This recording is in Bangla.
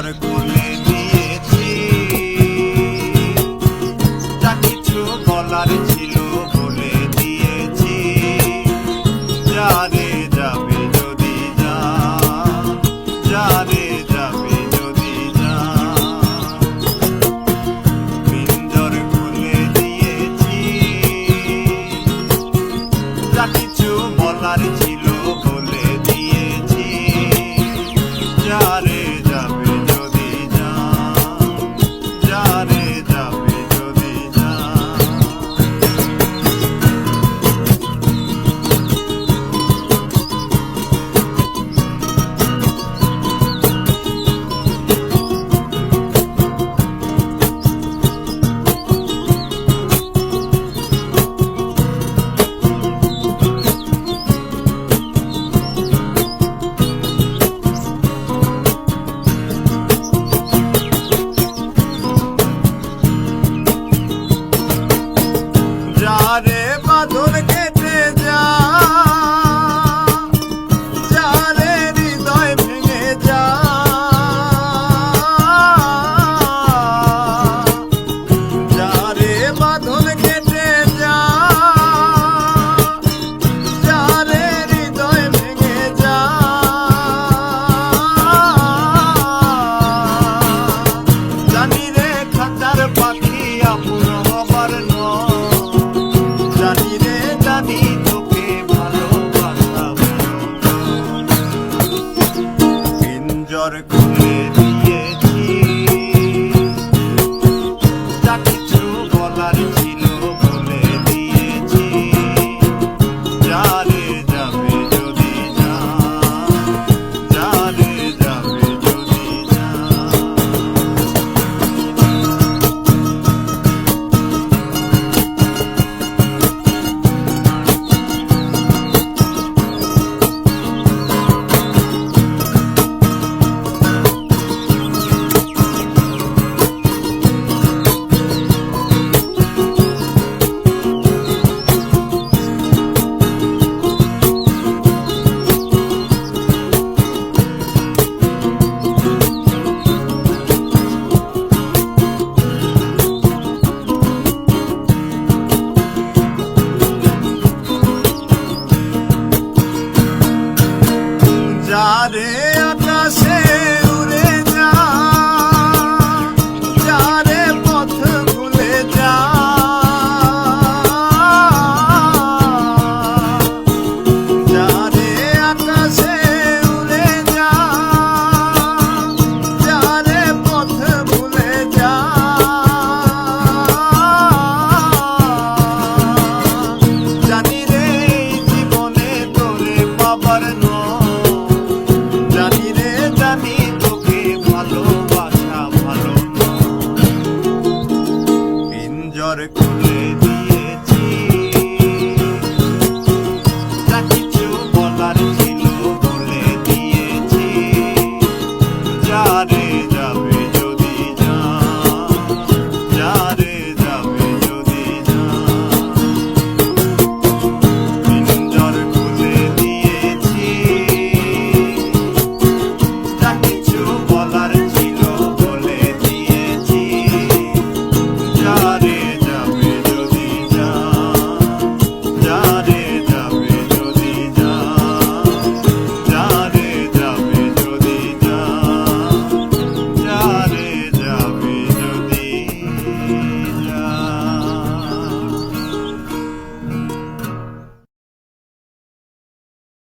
Gotta go lay আপন হবার জানি রে জানি তোকে ভালোবাসা পিঞ্জর খুলে যারে আকাশে উড়ে যা। যারে পথ ভুলে যা। যারে আকাশে উড়ে যা। যারে পথ ভুলে যা। জানি রে জীবনে তোরে বাবার